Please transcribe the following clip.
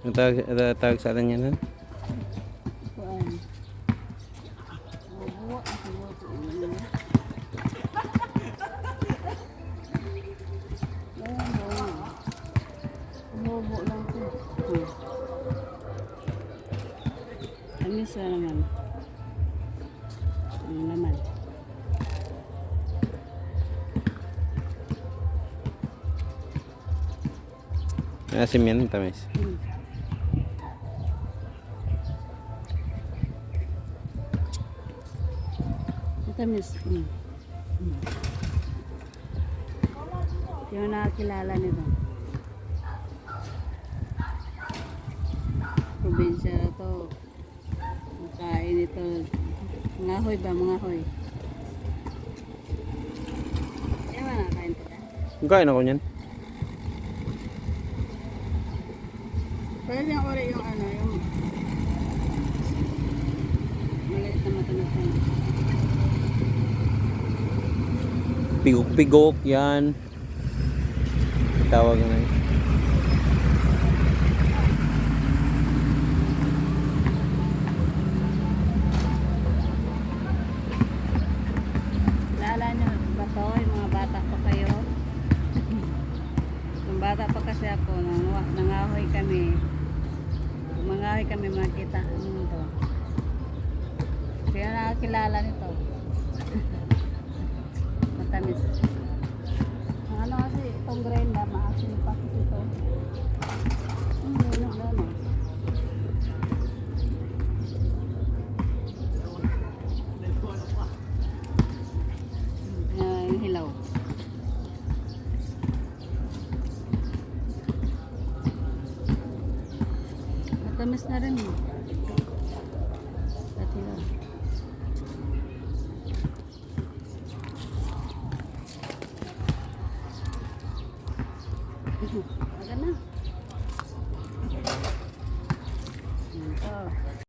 Ang tawag, ang tawag sa atin yan, ha? Na Asim yan, tamis. Hmm. Ang Tamis. Hmm. Hmm. Yung nakakilala nito. Probinsya na to. Ang Kain ito. Mga hoy ba? Mga hoy. Yan ba nakain ko Kain ako niyan. Pwede yung ori yung ano, yung maliit na matamis na. Pigok-pigok yan. Tawag na yun. Bata pa kasi ako, nang, nangahoy kami. Mangahoy kami makita ano to. Sino nakakilala nito? Matamis. Ang ano kasi, itong Brenda, maasin pa kasi ito. Hmm, ano, ano. Ah, hilaw. Matamis na rin eh. Aga na.